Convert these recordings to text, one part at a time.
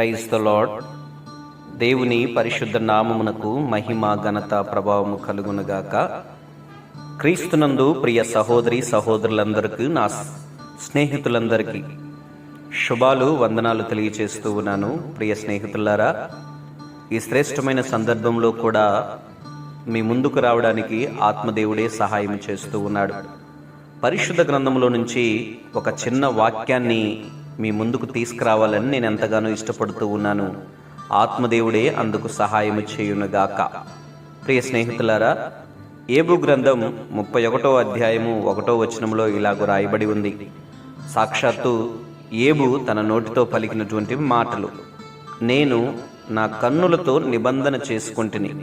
Praise the lord దేవుని పరిశుద్ధ నామమునకు మహిమ ఘనత ప్రభావము కలుగునుగాక క్రీస్తునందు ప్రియ సహోదరి సహోదరులందరికీ నా స్నేహితులందరికీ శుభాలు వందనాలు తెలియచేస్తూ ఉన్నాను. ప్రియ స్నేహితులారా ఈ శ్రేష్టమైన సందర్భంలో కూడా మీ ముందుకు రావడానికి ఆత్మదేవుడే సహాయం చేస్తూ ఉన్నాడు. పరిశుద్ధ గ్రంథంలో నుంచి ఒక చిన్న వాక్యాన్ని మీ ముందుకు తీసుకురావాలని నేను ఎంతగానో ఇష్టపడుతూ ఉన్నాను. ఆత్మదేవుడే అందుకు సహాయం చేయునుగాక. ప్రియ స్నేహితులారా ఏబు గ్రంథం ముప్పై ఒకటో అధ్యాయము ఒకటో వచనంలో ఇలాగ రాయబడి ఉంది. సాక్షాత్తు ఏబు తన నోటితో పలికినటువంటి మాటలు. నేను నా కన్నులతో నిబంధన చేసుకుంటుని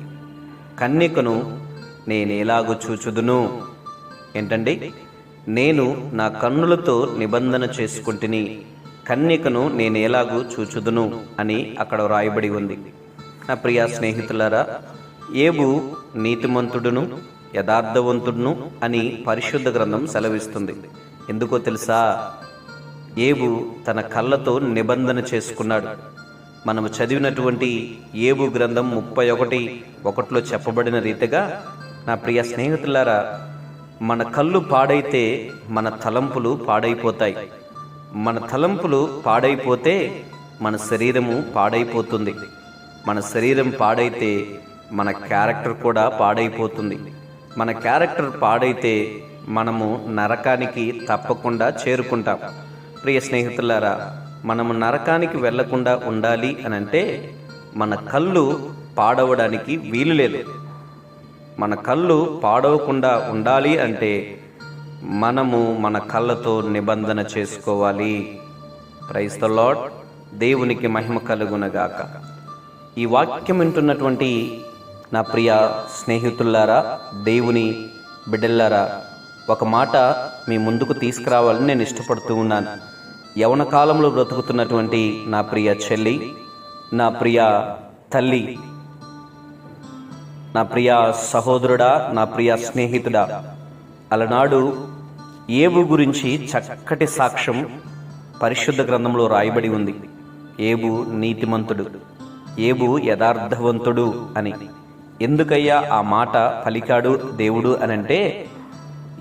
కన్యకను నేనేలాగు చూచుదును? ఏంటండి? నేను నా కన్నులతో నిబంధన చేసుకుంటుని కన్యకను నేనేలాగూ చూచుదును అని అక్కడ వ్రాయబడి ఉంది. నా ప్రియ స్నేహితులారా ఏబు నీతిమంతుడును యథార్థవంతుడును అని పరిశుద్ధ గ్రంథం సెలవిస్తుంది. ఎందుకో తెలుసా? ఏబు తన కళ్ళతో నిబంధన చేసుకున్నాడు. మనము చదివినటువంటి ఏబు గ్రంథం ముప్పై ఒకటి ఒకటిలో చెప్పబడిన రీతిగా నా ప్రియ స్నేహితులారా మన కళ్ళు పాడైతే మన తలంపులు పాడైపోతాయి. మన తలంపులు పాడైపోతే మన శరీరము పాడైపోతుంది. మన శరీరం పాడైతే మన క్యారెక్టర్ కూడా పాడైపోతుంది. మన క్యారెక్టర్ పాడైతే మనము నరకానికి తప్పకుండా చేరుకుంటాం. ప్రియ స్నేహితులారా మనము నరకానికి వెళ్ళకుండా ఉండాలి అని అంటే మన కళ్ళు పాడవడానికి వీలు లేదు. మన కళ్ళు పాడవకుండా ఉండాలి అంటే మనము మన కళ్ళతో నిబంధన చేసుకోవాలి. ప్రైస్ ద లాడ్ దేవునికి మహిమ కలుగునగాక. ఈ వాక్యం వింటున్నటువంటి నా ప్రియ స్నేహితులారా దేవుని బిడ్డల్లారా ఒక మాట మీ ముందుకు తీసుకురావాలని నేను ఇష్టపడుతూ ఉన్నాను. యవన కాలంలో బ్రతుకుతున్నటువంటి నా ప్రియ చెల్లి నా ప్రియ తల్లి నా ప్రియ సహోదరుడా నా ప్రియ స్నేహితుడా అలనాడు ఏబు గురించి చక్కటి సాక్ష్యం పరిశుద్ధ గ్రంథంలో రాయబడి ఉంది. ఏబు నీతిమంతుడు. ఏబు యథార్థవంతుడు అని. ఎందుకయ్యా ఆ మాట పలికాడు దేవుడు అనంటే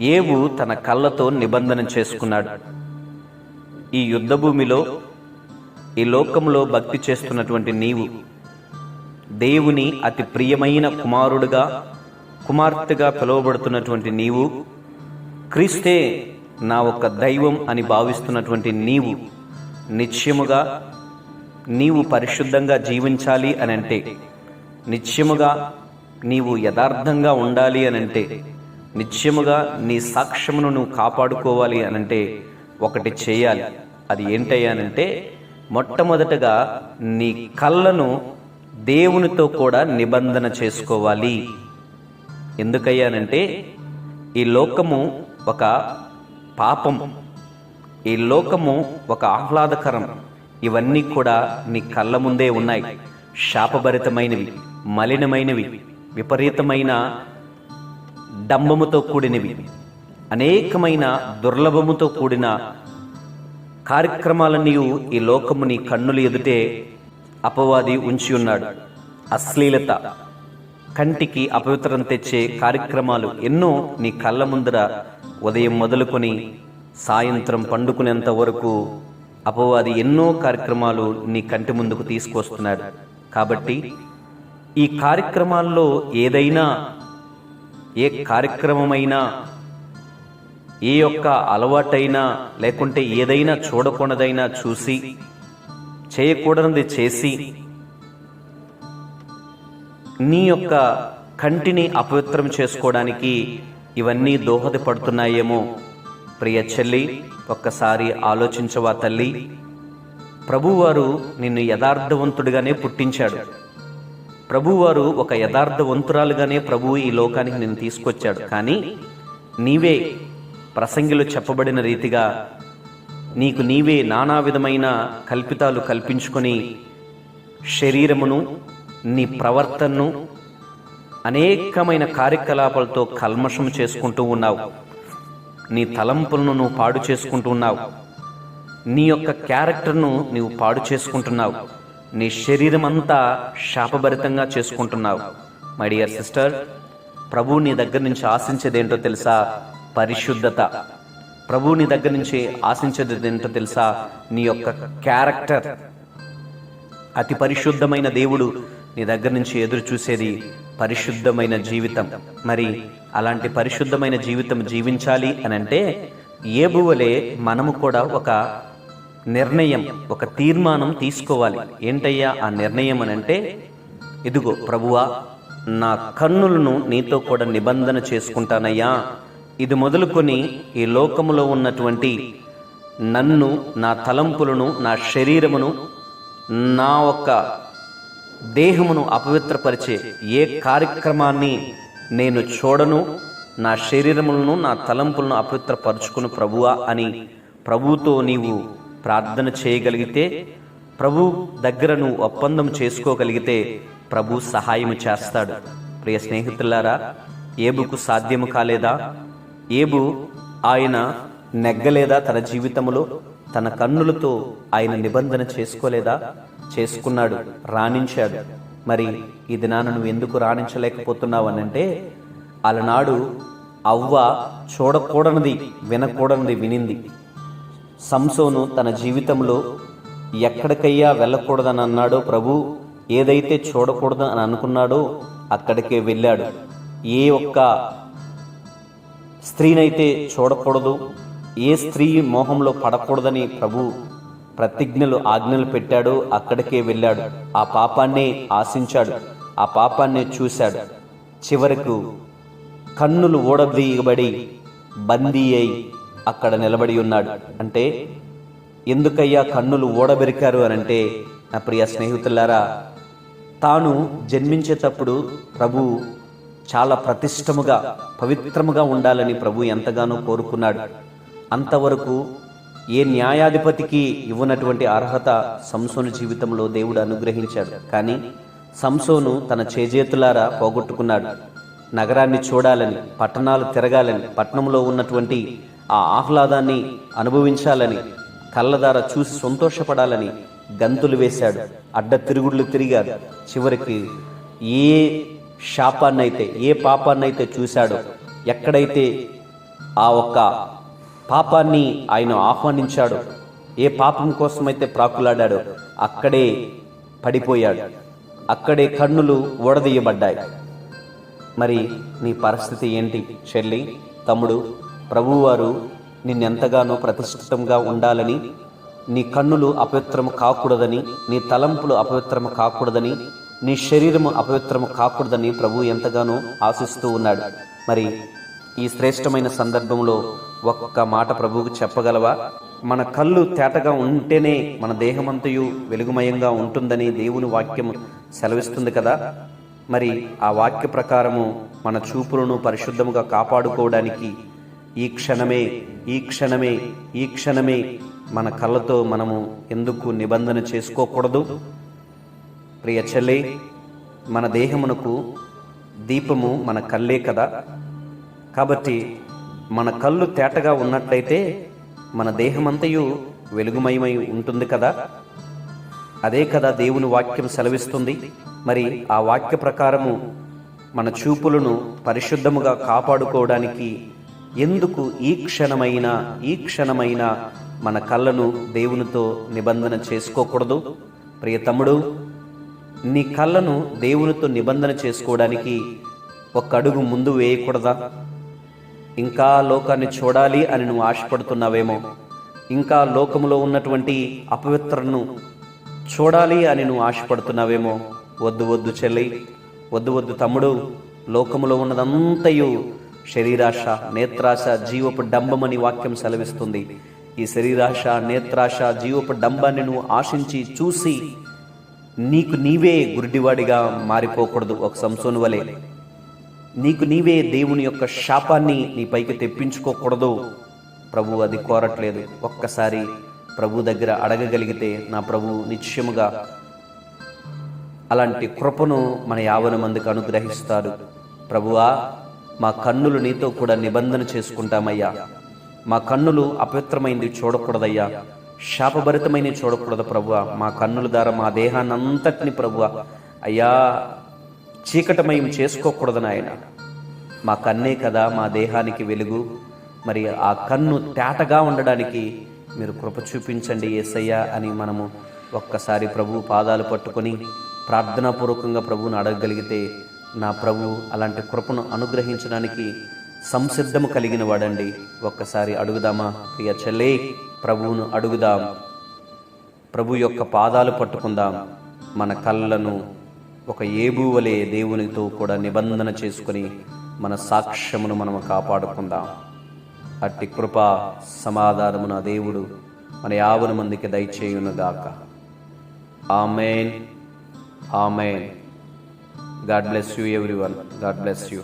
ఏబు తన కళ్ళతో నిబంధన చేసుకున్నాడు. ఈ యుద్ధభూమిలో ఈ లోకంలో భక్తి చేస్తున్నటువంటి నీవు దేవుని అతి ప్రియమైన కుమారుడుగా కుమార్తెగా పిలువబడుతున్నటువంటి నీవు క్రీస్తే నా ఒక దైవం అని భావిస్తున్నటువంటి నీవు నిత్యముగా నీవు పరిశుద్ధంగా జీవించాలి అని అంటే నిత్యముగా నీవు యథార్థంగా ఉండాలి అని అంటే నిత్యముగా నీ సాక్ష్యమును నువ్వు కాపాడుకోవాలి అని అంటే ఒకటి చేయాలి. అది ఏంటయ్యానంటే మొట్టమొదటగా నీ కళ్ళను దేవునితో కూడా నిబంధన చేసుకోవాలి. ఎందుకయ్యానంటే ఈ లోకము ఒక పాపం. ఈ లోకము ఒక ఆహ్లాదకరం. ఇవన్నీ కూడా నీ కళ్ళ ముందే ఉన్నాయి. శాపభరితమైనవి మలినమైనవి విపరీతమైన డంబముతో కూడినవి. అనేకమైన దుర్లభముతో కూడిన కార్యక్రమాలన్నీ ఈ లోకము నీ కన్నులు ఎదుటే అపవాది ఉంచి ఉన్నాడు. అశ్లీలత కంటికి అపవిత్రం తెచ్చే కార్యక్రమాలు ఎన్నో నీ కళ్ళ ముందర ఉదయం మొదలుకొని సాయంత్రం పండుకునేంత వరకు అపవాది ఎన్నో కార్యక్రమాలు నీ కంటి ముందుకు తీసుకొస్తున్నాడు. కాబట్టి ఈ కార్యక్రమాల్లో ఏదైనా ఏ కార్యక్రమమైనా ఏ యొక్క అలవాటైనా లేకుంటే ఏదైనా చూడకూడదైనా చూసి చేయకూడనిది చేసి నీ యొక్క కంటిని అపవిత్రం చేసుకోవడానికి ఇవన్నీ దోహదపడుతున్నాయేమో. ప్రియ చెల్లి ఒక్కసారి ఆలోచించవా తల్లి. ప్రభువారు నిన్ను యథార్థవంతుడిగానే పుట్టించాడు. ప్రభువారు ఒక యథార్థవంతురాలుగానే ప్రభువు ఈ లోకానికి నిన్ను తీసుకొచ్చాడు. కానీ నీవే ప్రసంగిలో చెప్పబడిన రీతిగా నీకు నీవే నానా విధమైన కల్పితాలు కల్పించుకొని శరీరమును నీ ప్రవర్తనను అనేకమైన కార్యకలాపాలతో కల్మషం చేసుకుంటూ ఉన్నావు. నీ తలంపులను నువ్వు పాడు చేసుకుంటూ ఉన్నావు. నీ యొక్క క్యారెక్టర్ను నీవు పాడు చేసుకుంటున్నావు. నీ శరీరం అంతా శాపభరితంగా చేసుకుంటున్నావు. మై డియర్ సిస్టర్ ప్రభు నీ దగ్గర నుంచి ఆశించేదేంటో తెలుసా? పరిశుద్ధత. ప్రభు నీ దగ్గర నుంచి ఆశించేది ఏంటో తెలుసా? నీ యొక్క క్యారెక్టర్. అతి పరిశుద్ధమైన దేవుడు నీ దగ్గర నుంచి ఎదురు చూసేది పరిశుద్ధమైన జీవితం. మరి అలాంటి పరిశుద్ధమైన జీవితం జీవించాలి అని అంటే ఏబువలే మనము కూడా ఒక నిర్ణయం ఒక తీర్మానం తీసుకోవాలి. ఏంటయ్యా ఆ నిర్ణయం అని అంటే ఇదిగో ప్రభువా నా కన్నులను నీతో కూడా నిబంధన చేసుకుంటానయ్యా. ఇది మొదలుకొని ఈ లోకములో ఉన్నటువంటి నన్ను నా తలంపులను నా శరీరమును నా ఒక్క దేహమును అపవిత్రపరిచే ఏ కార్యక్రమాన్ని నేను చూడను నా శరీరములను నా తలంపులను అపవిత్రపరుచుకును ప్రభువా అని ప్రభువుతో నీవు ప్రార్థన చేయగలిగితే ప్రభు దగ్గర నువ్వు ఒప్పందం చేసుకోగలిగితే ప్రభు సహాయం చేస్తాడు. ప్రియ స్నేహితులారా ఏబుకు సాధ్యము కాలేదా? ఏబు ఆయన నెగ్గలేదా తన జీవితంలో తన కన్నులతో ఆయన నిబంధన చేసుకోలేదా? చేసుకున్నాడు రాణించాడు. మరి ఈ దినాన నువ్వు ఎందుకు రాణించలేకపోతున్నావు అని అంటే అలనాడు అవ్వ చూడకూడనిది వినకూడనిది వినింది. సంసోను తన జీవితంలో ఎక్కడికయ్యా వెళ్ళకూడదని అన్నాడో ప్రభు ఏదైతే చూడకూడదని అని అనుకున్నాడో అక్కడికే వెళ్ళాడు. ఏ ఒక్క స్త్రీనైతే చూడకూడదు ఏ స్త్రీ మోహంలో పడకూడదని ప్రభు ప్రతిజ్ఞలు ఆజ్ఞలు పెట్టాడు అక్కడికే వెళ్ళాడు. ఆ పాపాన్ని ఆశించాడు. ఆ పాపాన్ని చూశాడు. చివరకు కన్నులు ఓడదీయబడి బందీ అయి అక్కడ నిలబడి ఉన్నాడు. అంటే ఎందుకయ్యా కన్నులు ఓడబెరికారు అని అంటే నా ప్రియ స్నేహితులారా తాను జన్మించేటప్పుడు ప్రభు చాలా ప్రతిష్టముగా పవిత్రముగా ఉండాలని ప్రభు ఎంతగానో కోరుకున్నాడు. అంతవరకు ఏ న్యాయాధిపతికి ఇవ్వనటువంటి అర్హత సంసోను జీవితంలో దేవుడు అనుగ్రహించాడు. కానీ సంసోను తన చేజేతులారా పోగొట్టుకున్నాడు. నగరాన్ని చూడాలని పట్టణాలు తిరగాలని పట్టణంలో ఉన్నటువంటి ఆ ఆహ్లాదాన్ని అనుభవించాలని కళ్ళదార చూసి సంతోషపడాలని గంతులు వేశాడు. అడ్డ తిరుగుళ్ళు తిరిగాడు చివరికి ఏ శాపాన్నైతే ఏ పాపాన్నైతే చూశాడో ఎక్కడైతే ఆ ఒక్క పాపాన్ని ఆయన ఆహ్వానించాడు. ఏ పాపం కోసమైతే ప్రాకులాడాడో అక్కడే పడిపోయాడు. అక్కడే కన్నులు ఓడదీయబడ్డాయి. మరి నీ పరిస్థితి ఏంటి చెల్లి తమ్ముడు ప్రభువారు నిన్నెంతగానో ప్రతిష్ఠితంగా ఉండాలని నీ కన్నులు అపవిత్రము కాకూడదని నీ తలంపులు అపవిత్రము కాకూడదని నీ శరీరము అపవిత్రము కాకూడదని ప్రభు ఎంతగానో ఆశిస్తూ ఉన్నాడు. మరి ఈ శ్రేష్టమైన సందర్భంలో ఒక్క మాట ప్రభువుకు చెప్పగలవా? మన కళ్ళు తేటగా ఉంటేనే మన దేహమంతయు వెలుగుమయంగా ఉంటుందని దేవుని వాక్యం సెలవిస్తుంది కదా? మరి ఆ వాక్య ప్రకారము మన చూపులను పరిశుద్ధముగా కాపాడుకోవడానికి ఈ క్షణమే ఈ క్షణమే ఈ క్షణమే మన కళ్ళతో మనము ఎందుకు నిబంధన చేసుకోకూడదు? ప్రియ చెల్లె మన దేహమునకు దీపము మన కళ్ళే కదా? కాబట్టి మన కళ్ళు తేటగా ఉన్నట్లయితే మన దేహమంతయు వెలుగుమయమై ఉంటుంది కదా? అదే కదా దేవుని వాక్యం సెలవిస్తుంది. మరి ఆ వాక్య ప్రకారము మన చూపులను పరిశుద్ధముగా కాపాడుకోవడానికి ఎందుకు ఈ క్షణమైన ఈ క్షణమైన మన కళ్ళను దేవునితో నిబంధన చేసుకోకూడదు? ప్రియ తమ్ముడు నీ కళ్ళను దేవునితో నిబంధన చేసుకోవడానికి ఒక అడుగు ముందు వేయకూడదా? ఇంకా లోకాన్ని చూడాలి అని నువ్వు ఆశపడుతున్నావేమో. ఇంకా లోకములో ఉన్నటువంటి అపవిత్రను చూడాలి అని నువ్వు ఆశపడుతున్నావేమో. వద్దు వద్దు చెల్లి వద్దు వద్దు తమ్ముడు. లోకములో ఉన్నదంతయు శరీరాశ నేత్రాశ జీవపు డంబమని వాక్యం సెలవిస్తుంది. ఈ శరీరాశ నేత్రాశ జీవపు డంబాన్ని నువ్వు ఆశించి చూసి నీకు నీవే గురుడివాడిగా మారిపోకూడదు. ఒక సంసోను వలె. నీకు నీవే దేవుని యొక్క శాపాన్ని నీ పైకి తెప్పించుకోకూడదు. ప్రభు అది కోరట్లేదు. ఒక్కసారి ప్రభు దగ్గర అడగగలిగితే నా ప్రభు నిశ్చయముగా అలాంటి కృపను మన యావన మందికి అనుగ్రహిస్తాడు. ప్రభువా మా కన్నులు నీతో కూడా నిబంధన చేసుకుంటామయ్యా. మా కన్నులు అపవిత్రమైంది చూడకూడదయ్యా. శాపభరితమైన చూడకూడదు ప్రభువ. మా కన్నుల ద్వారా మా దేహాన్ని అంతటిని ప్రభువ. అయ్యా చీకటమయం చేసుకోకూడదు నాయన మా కన్నే కదా మా దేహానికి వెలుగు. మరి ఆ కన్ను తేటగా ఉండడానికి మీరు కృప చూపించండి ఏసయ్యా అని మనము ఒక్కసారి ప్రభు పాదాలు పట్టుకొని ప్రార్థనాపూర్వకంగా ప్రభువును అడగగలిగితే నా ప్రభు అలాంటి కృపను అనుగ్రహించడానికి సంసిద్ధము కలిగిన వాడండి. ఒక్కసారి అడుగుదామా? ప్రియ చెల్లే ప్రభువును అడుగుదాం. ప్రభు యొక్క పాదాలు పట్టుకుందాం. మన కళ్ళను ఒక ఏబువలే దేవునితో కూడా నిబంధన చేసుకుని మన సాక్ష్యమును మనము కాపాడుకుందాం. అట్టి కృప సమాధానమున దేవుడు మన యావన మందికి దయచేయునుగాక. Amen. Amen. God bless you everyone God bless you.